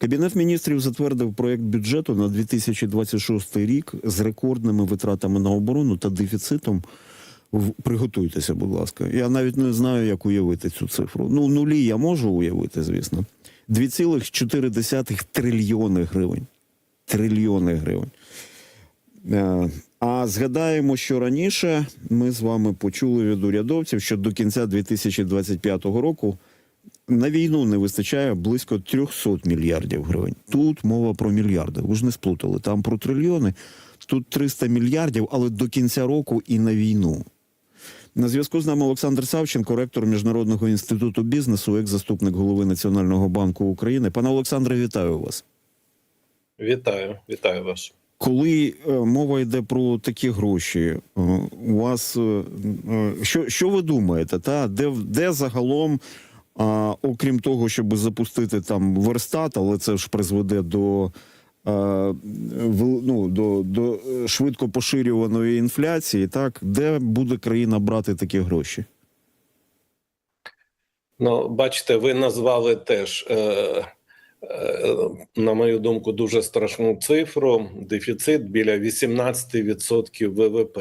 Кабінет міністрів затвердив проект бюджету на 2026 рік з рекордними витратами на оборону та дефіцитом. Приготуйтеся, будь ласка. Я навіть не знаю, як уявити цю цифру. Ну, нулі я можу уявити, звісно. 2,4 трильйони гривень. Трильйони гривень. Е, А згадаємо, що раніше ми з вами почули від урядовців, що до кінця 2025 року на війну не вистачає близько 300 мільярдів гривень. Тут мова про мільярди. Ви ж не сплутали. Там про трильйони, тут 300 мільярдів, але до кінця року і на війну. На зв'язку з нами Олександр Савченко, ректор Міжнародного інституту бізнесу, екс-заступник голови Національного банку України. Пане Олександре, вітаю вас. Вітаю, вітаю вас. Коли е, мова йде про такі гроші, е, у вас е, що, що ви думаєте? Та де, де загалом, а, окрім того, щоб запустити там верстат, але це ж призведе до, ну, до, до швидко поширюваної інфляції, так де буде країна брати такі гроші? Ну, бачите, ви назвали теж, е, е, на мою думку, дуже страшну цифру: дефіцит біля 18% ВВП.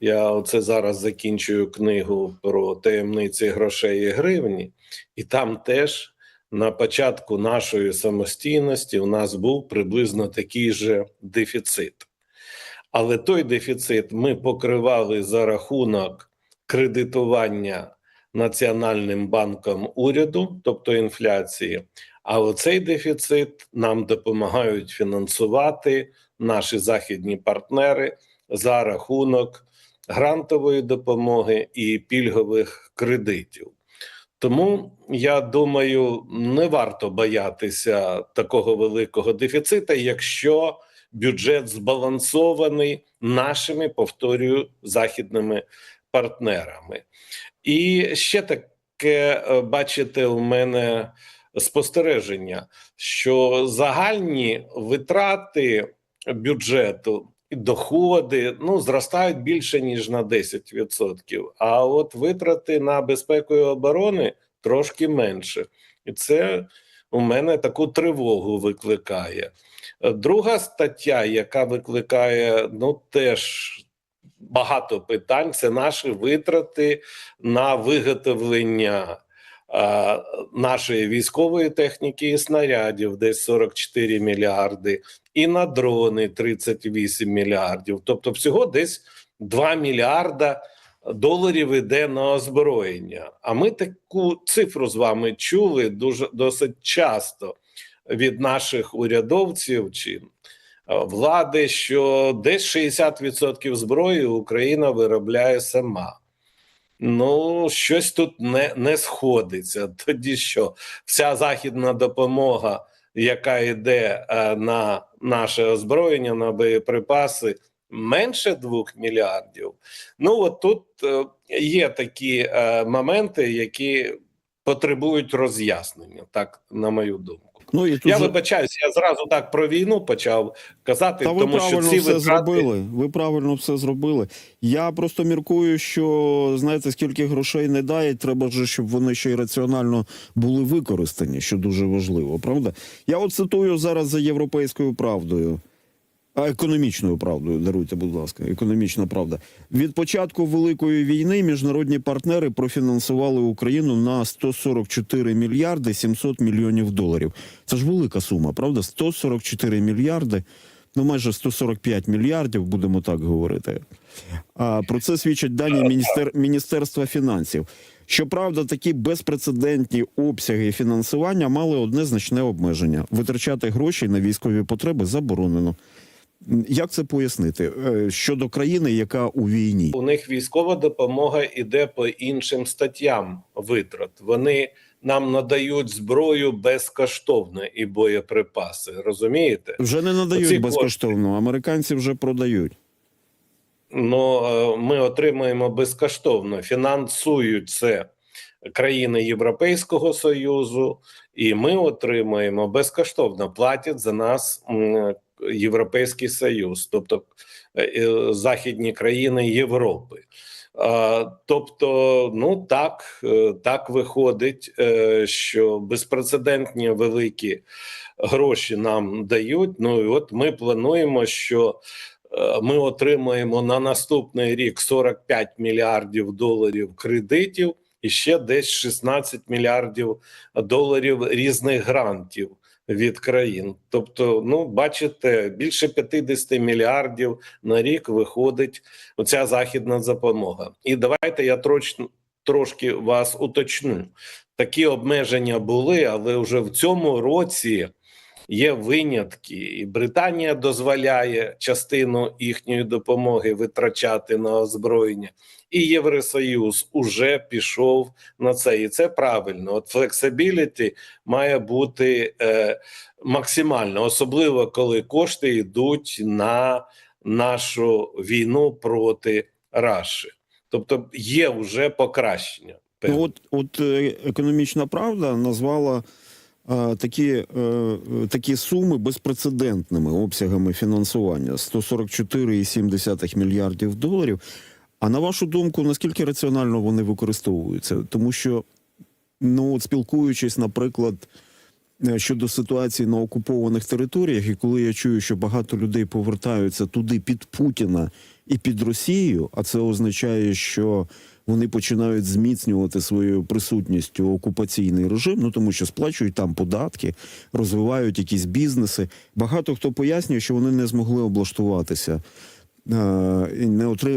Я оце зараз закінчую книгу про таємниці грошей і гривні, і там теж на початку нашої самостійності у нас був приблизно такий же дефіцит. Але той дефіцит ми покривали за рахунок кредитування Національним банком уряду, тобто інфляції. А оцей дефіцит нам допомагають фінансувати наші західні партнери за рахунок грантової допомоги і пільгових кредитів. Тому я думаю, не варто боятися такого великого дефіцита, якщо бюджет збалансований нашими, повторюю, західними партнерами. І ще таке, е, бачите, у мене спостереження, що загальні витрати бюджету доходи ну, зростають більше, ніж на 10%. А от витрати на безпеку і оборони трошки менше. І це у мене таку тривогу викликає. Друга стаття, яка викликає ну, теж багато питань, це наші витрати на виготовлення нашої військової техніки і снарядів, десь 44 мільярди, і на дрони 38 мільярдів. Тобто, всього десь 2 мільярда доларів іде на озброєння. А ми таку цифру з вами чули дуже досить часто від наших урядовців чи е, влади, що десь 60% зброї Україна виробляє сама. Ну, щось тут не, не сходиться. Тоді що вся західна допомога, яка йде е, на наше озброєння, на боєприпаси, менше 2 мільярдів. Ну, от тут е, є такі е, моменти, які потребують роз'яснення, так, на мою думку. Ну і тут Я же- вибачаюся, я зразу так про війну почав казати, Та ви тому що правильно ці все витрати зробили. Ви правильно все зробили. Я просто міркую, що знаєте, скільки грошей не дають, треба ж, щоб вони ще й раціонально були використані, що дуже важливо, правда? Я от цитую зараз за європейською правдою. А економічною правдою, даруйте, будь ласка, економічна правда. Від початку великої війни міжнародні партнери профінансували Україну на 144 мільярди 700 мільйонів доларів. Це ж велика сума, правда? 144 мільярди, ну майже 145 мільярдів, будемо так говорити. А про це свідчать дані міністер... Міністерства фінансів. Щоправда, такі безпрецедентні обсяги фінансування мали одне значне обмеження: витрачати гроші на військові потреби заборонено. Як це пояснити Е, щодо країни, яка у війні? у них військова допомога іде по іншим статтям витрат. Вони нам надають зброю безкоштовно і боєприпаси. Розумієте? Вже не надають Оці безкоштовно. Американці вже продають. Ну е, ми отримуємо безкоштовно, фінансують це країни Європейського Союзу, і ми отримуємо безкоштовно. Платять за нас Європейський Союз, тобто е, е, західні країни Європи. Тобто, ну так, е, так виходить, що безпрецедентні великі гроші нам дають. Ну і от ми плануємо, що ми отримаємо на наступний рік 45 мільярдів доларів кредитів і ще десь 16 мільярдів доларів різних грантів від країн. Тобто, ну бачите, більше 50 мільярдів на рік виходить оця західна допомога. І давайте я троч, трошки вас уточню. Такі обмеження були, але вже в цьому році є винятки, і Британія дозволяє частину їхньої допомоги витрачати на озброєння, і Євросоюз уже пішов на це, і це правильно. От флексибіліті має бути е, максимально, особливо коли кошти йдуть на нашу війну проти Раші. Тобто є вже покращення. Ну, от, от е, економічна правда назвала е, такі, е, такі суми безпрецедентними обсягами фінансування 144,7 мільярдів доларів. А на вашу думку, наскільки раціонально вони використовуються? Тому що, ну, от спілкуючись, наприклад, е, щодо ситуації на окупованих територіях, і коли я чую, що багато людей повертаються туди під Путіна і під Росію, а це означає, що вони починають зміцнювати своєю присутністю окупаційний режим, ну тому що сплачують там податки, розвивають якісь бізнеси. Багато хто пояснює, що вони не змогли облаштуватися. Е,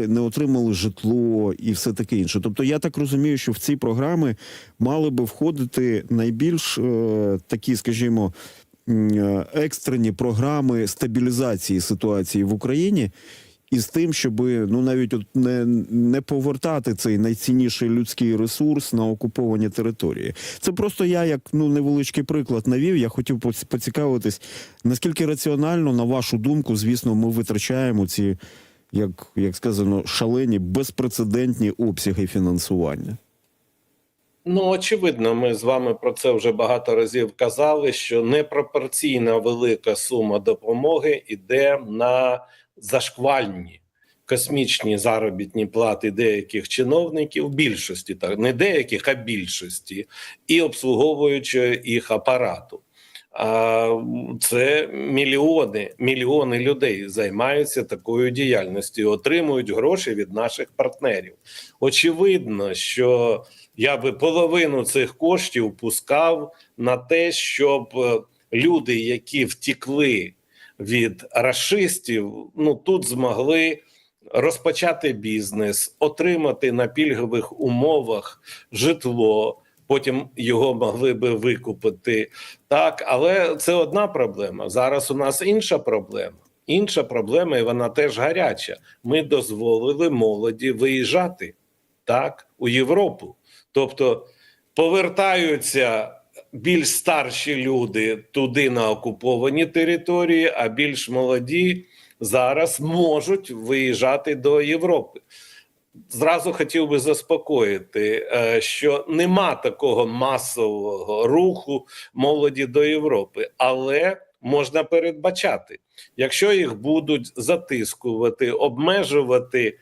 не отримали житло і все таке інше. Тобто, я так розумію, що в ці програми мали би входити найбільш е, такі, скажімо, е, екстрені програми стабілізації ситуації в Україні, і з тим, щоб ну навіть от не, не повертати цей найцінніший людський ресурс на окуповані території. Це просто я, як ну невеличкий приклад навів. Я хотів поц- поцікавитись, наскільки раціонально, на вашу думку, звісно, ми витрачаємо ці, як, як сказано, шалені безпрецедентні обсяги фінансування. Ну, очевидно, ми з вами про це вже багато разів казали, що непропорційна велика сума допомоги йде на зашквальні космічні заробітні плати деяких чиновників, більшості, так не деяких, а більшості, і обслуговуючи їх апарату. Це мільйони, мільйони людей займаються такою діяльністю, отримують гроші від наших партнерів. Очевидно, що я би половину цих коштів пускав на те, щоб е, люди, які втікли від расистів, ну тут змогли розпочати бізнес, отримати на пільгових умовах житло. Потім його могли би викупити так, але це одна проблема. Зараз у нас інша проблема. Інша проблема, і вона теж гаряча. Ми дозволили молоді виїжджати так у Європу. Тобто повертаються більш старші люди туди на окуповані території, а більш молоді зараз можуть виїжджати до Європи. Зразу хотів би заспокоїти, е, що нема такого масового руху молоді до Європи, але можна передбачати, якщо їх будуть затискувати, обмежувати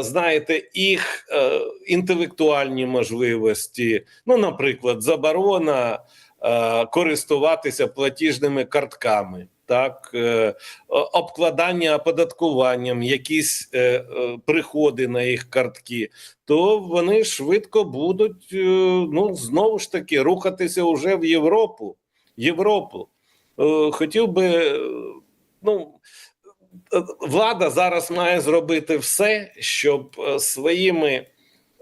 знаєте, їх е, інтелектуальні можливості, ну, наприклад, заборона е, користуватися платіжними картками. Так, е, обкладання оподаткуванням, якісь е, е, приходи на їх картки, то вони швидко будуть е, ну знову ж таки рухатися уже в Європу. Європу. Е, хотів би, е, ну е, влада зараз має зробити все, щоб е, своїми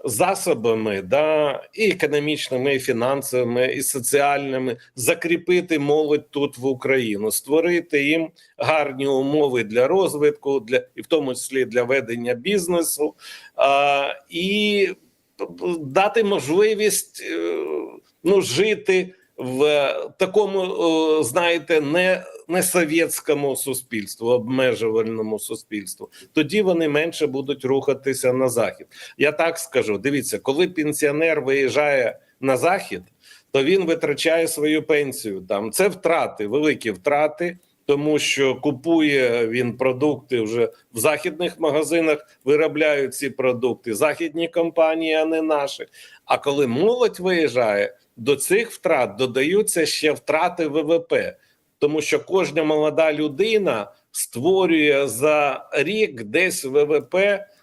засобами, да, і економічними, і фінансовими, і соціальними закріпити молодь тут в Україну, створити їм гарні умови для розвитку, для і в тому числі для ведення бізнесу, а, і дати можливість е, ну, жити в такому, е, знаєте, не, не совєтському суспільству, обмежувальному суспільству. Тоді вони менше будуть рухатися на захід. Я так скажу: дивіться, коли пенсіонер виїжджає на захід, то він витрачає свою пенсію. Там це втрати, великі втрати. тому що купує він продукти вже в західних магазинах, виробляють ці продукти західні компанії, а не наші. А коли молодь виїжджає, до цих втрат додаються ще втрати ВВП, тому що кожна молода людина створює за рік десь ВВП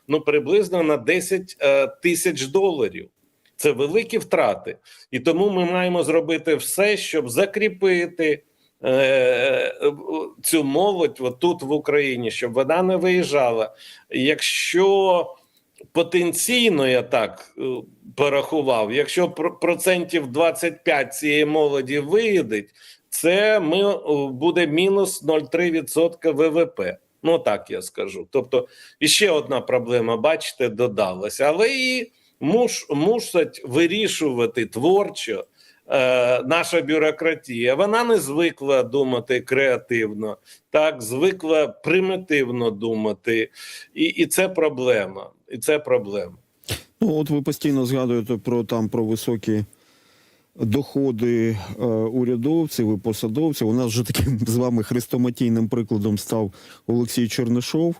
ну приблизно на 10 е, тисяч доларів. Це великі втрати, і тому ми маємо зробити все, щоб закріпити е, цю молодь тут в Україні, щоб вона не виїжджала. Якщо потенційно я так е, порахував, якщо про- процентів 25 цієї молоді виїдеть, це ми е, буде мінус 0,3% ВВП. Ну так я скажу. Тобто, іще одна проблема, бачите, додалася, але і муш, мусять вирішувати творчо е, наша бюрократія. Вона не звикла думати креативно, так звикла примітивно думати, і, і це проблема. І це проблема. Ну, от ви постійно згадуєте про там про високі доходи е, урядовців і посадовців. У нас вже таким з вами хрестоматійним прикладом став Олексій Чернишов.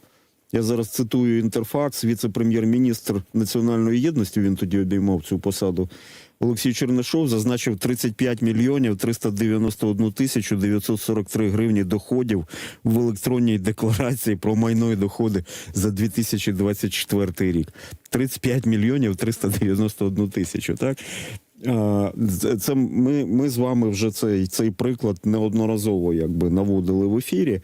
Я зараз цитую інтерфакс, віце-прем'єр-міністр національної єдності. Він тоді обіймав цю посаду. Олексій Чернишов зазначив 35 мільйонів 391 тисячу 943 гривні доходів в електронній декларації про майно і доходи за 2024 рік. 35 мільйонів 391 тисячу. Так це- це ми, ми з вами вже цей, цей приклад неодноразово якби наводили в ефірі.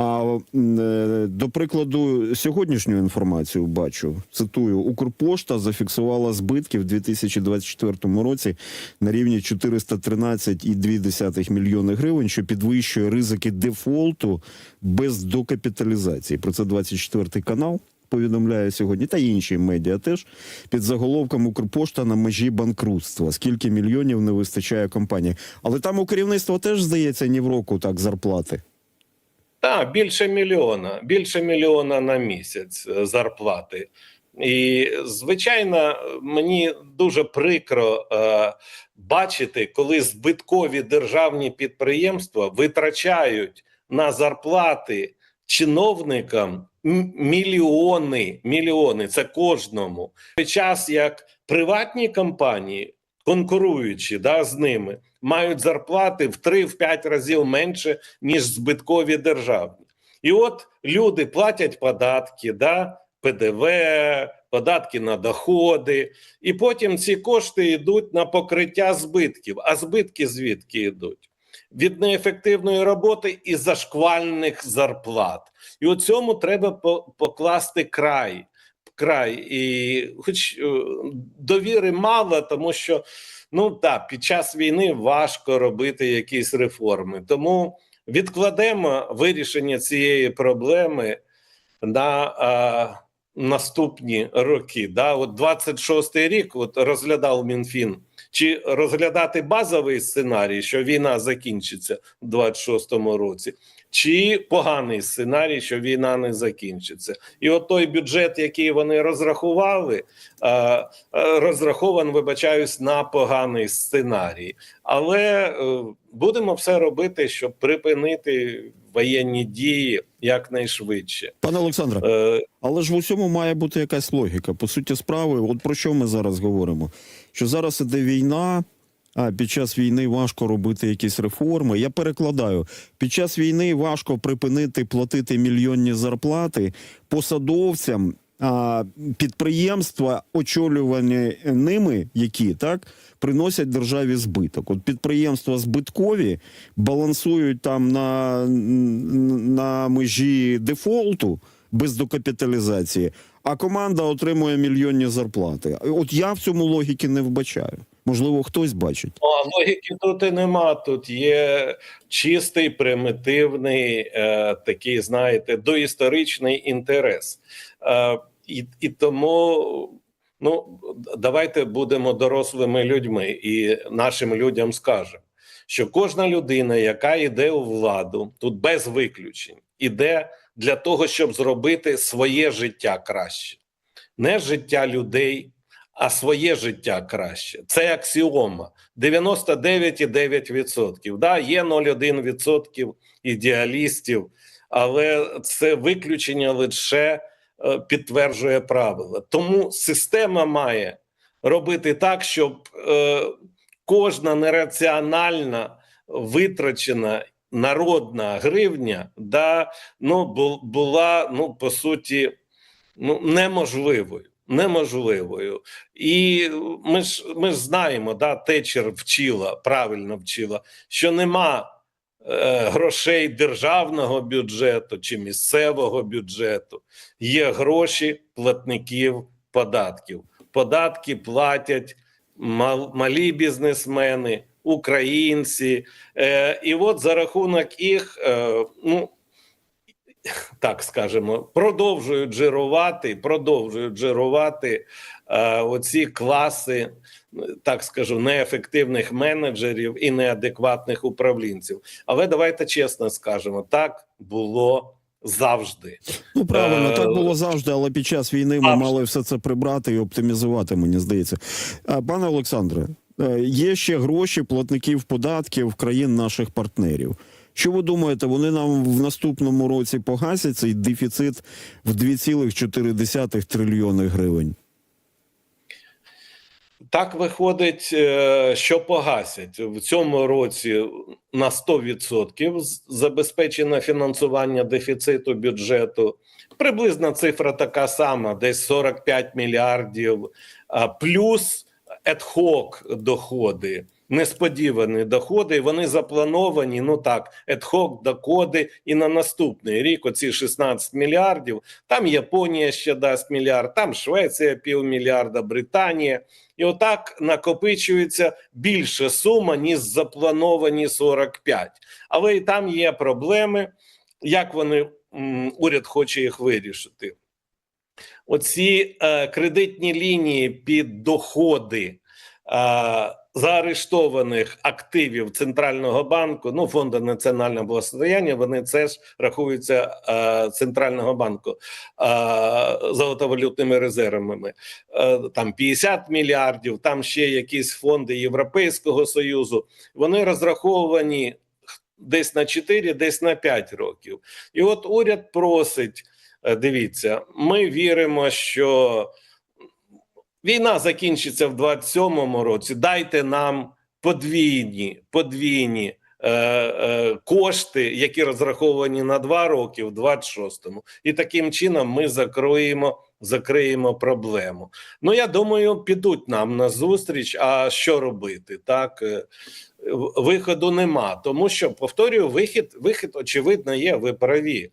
А е, до прикладу, сьогоднішню інформацію бачу. Цитую: Укрпошта зафіксувала збитки в 2024 році на рівні 413,2 мільйони гривень, що підвищує ризики дефолту без докапіталізації. Про це 24 канал. Повідомляє сьогодні, та інші медіа теж під заголовком Укрпошта на межі банкрутства. Скільки мільйонів не вистачає компанії. Але там у керівництва теж здається ні в року так зарплати. Так, більше мільйона, більше мільйона на місяць е, зарплати. І звичайно, мені дуже прикро е, бачити, коли збиткові державні підприємства витрачають на зарплати чиновникам мільйони, мільйони це кожному. В час як приватні компанії, конкуруючи да, з ними, мають зарплати в 3-5 разів менше, ніж збиткові державні. І от люди платять податки, да, ПДВ, податки на доходи, і потім ці кошти йдуть на покриття збитків. А збитки звідки йдуть? Від неефективної роботи і зашквальних зарплат. І у цьому треба покласти край. Край, і хоч е, довіри мало, тому що ну так, під час війни важко робити якісь реформи. Тому відкладемо вирішення цієї проблеми на а, наступні роки. Да? От 26-й рік от розглядав Мінфін. Чи розглядати базовий сценарій, що війна закінчиться в 26-му році, чи поганий сценарій, що війна не закінчиться, і от той бюджет, який вони розрахували, е, е, розрахований, вибачаюсь, на поганий сценарій. Але е, будемо все робити, щоб припинити воєнні дії якнайшвидше. Пане Олександре, Е, але ж в усьому має бути якась логіка. По суті справи, от про що ми зараз говоримо? Що зараз іде війна, а під час війни важко робити якісь реформи. Я перекладаю: під час війни важко припинити платити мільйонні зарплати посадовцям. А підприємства, очолювані ними, які так приносять державі збиток. От підприємства збиткові балансують там на, на межі дефолту без докапіталізації, а команда отримує мільйонні зарплати. От я в цьому логіки не вбачаю. Можливо, хтось бачить. Ну, а логіки тут і нема. Тут є чистий, примітивний, е, такий, знаєте, доісторичний інтерес. Е, і, і тому ну, давайте будемо дорослими людьми і нашим людям скажемо, що кожна людина, яка йде у владу, тут без виключень, іде для того, щоб зробити своє життя краще, не життя людей, а своє життя краще. Це аксіома. 99,9%. Да, є 0,1% ідеалістів, але це виключення лише е, підтверджує правила. Тому система має робити так, щоб е, кожна нераціональна витрачена народна гривня да, ну, була ну, по суті ну, неможливою. Неможливою. І ми ж, ми ж знаємо, да, Течер вчила, правильно вчила, що нема е, грошей державного бюджету чи місцевого бюджету. Є гроші платників податків. Податки платять мал, малі бізнесмени, українці. Е, і от за рахунок їх, е, ну так скажемо, продовжують жирувати, продовжують жирувати е, оці класи, так скажу, неефективних менеджерів і неадекватних управлінців. Але давайте чесно скажемо, так було завжди. Ну правильно, Е, так було завжди, але під час війни ми мали все це прибрати і оптимізувати, мені здається. Пане Олександре, е, є ще гроші платників податків країн наших партнерів. Що ви думаєте, вони нам в наступному році погасять цей дефіцит в 2,4 трильйони гривень? Так виходить, е, що погасять в цьому році на 100% з- забезпечено фінансування дефіциту бюджету. Приблизна цифра така сама, десь 45 мільярдів, плюс ad-hoc доходи. Несподівані доходи, вони заплановані. Ну так, ad-hoc доходи і на наступний рік. Оці 16 мільярдів. Там Японія ще дасть мільярд, там Швеція півмільярда, Британія. І отак накопичується більше сума, ніж заплановані 45. Але і там є проблеми, як вони уряд хоче їх вирішити. Оці е, кредитні лінії під доходи е, заарештованих активів центрального банку, ну фонду національного благосостояння, вони це ж рахуються е, центрального банку е, золотовалютними резервами. Е, там 50 мільярдів, там ще якісь фонди Європейського союзу. Вони розраховані десь на 4, десь на 5 років. І от уряд просить: е, дивіться, ми віримо, що війна закінчиться в 27-му році. Дайте нам подвійні, подвійні. е, е, Кошти, які розраховані на два роки в 26-му, і таким чином ми закроємо, закриємо проблему. Ну я думаю, підуть нам на зустріч. А що робити? Так Е, виходу нема, тому що повторюю, вихід, вихід очевидно є. Ви праві.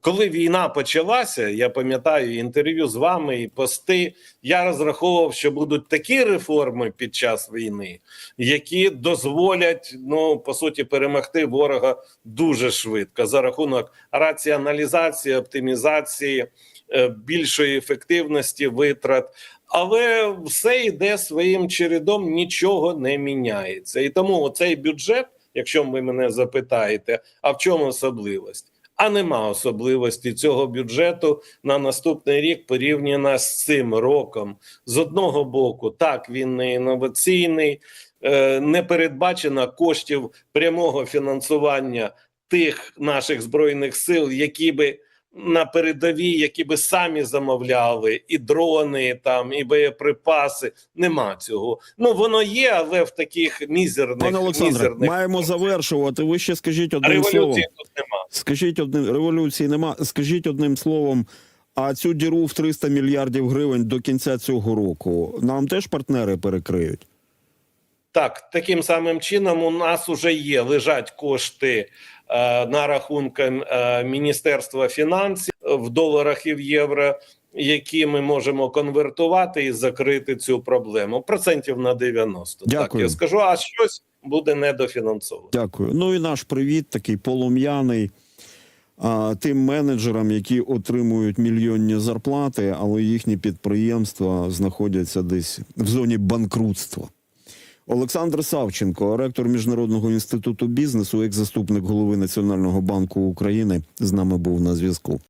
Коли війна почалася, я пам'ятаю інтерв'ю з вами і пости. Я розраховував, що будуть такі реформи під час війни, які дозволять ну по суті перемогти ворога дуже швидко за рахунок раціоналізації, оптимізації, більшої ефективності витрат. Але все йде своїм чередом, нічого не міняється. І тому цей бюджет, якщо ви мене запитаєте, а в чому особливість? А нема особливості цього бюджету на наступний рік порівняно з цим роком. З одного боку, так він не інноваційний, е, не передбачено коштів прямого фінансування тих наших збройних сил, які би на передовій, які би самі замовляли, і дрони, там, і боєприпаси. Нема цього. Ну воно є, але в таких мізерних, Пане Олександре, мізерних маємо завершувати. Ви ще скажіть одним словом. тут нема. Скажіть одним революції нема. Скажіть одним словом. А цю діру в 300 мільярдів гривень до кінця цього року нам теж партнери перекриють. Так, таким самим чином у нас вже є лежать кошти е, на рахунках е, Міністерства фінансів в доларах і в євро, які ми можемо конвертувати і закрити цю проблему процентів на 90. Так я скажу, а щось буде недофінансовано. Дякую. Ну і наш привіт, такий полум'яний а, тим менеджерам, які отримують мільйонні зарплати, але їхні підприємства знаходяться десь в зоні банкрутства. Олександр Савченко, ректор Міжнародного інституту бізнесу, екс-заступник голови Національного банку України, з нами був на зв'язку.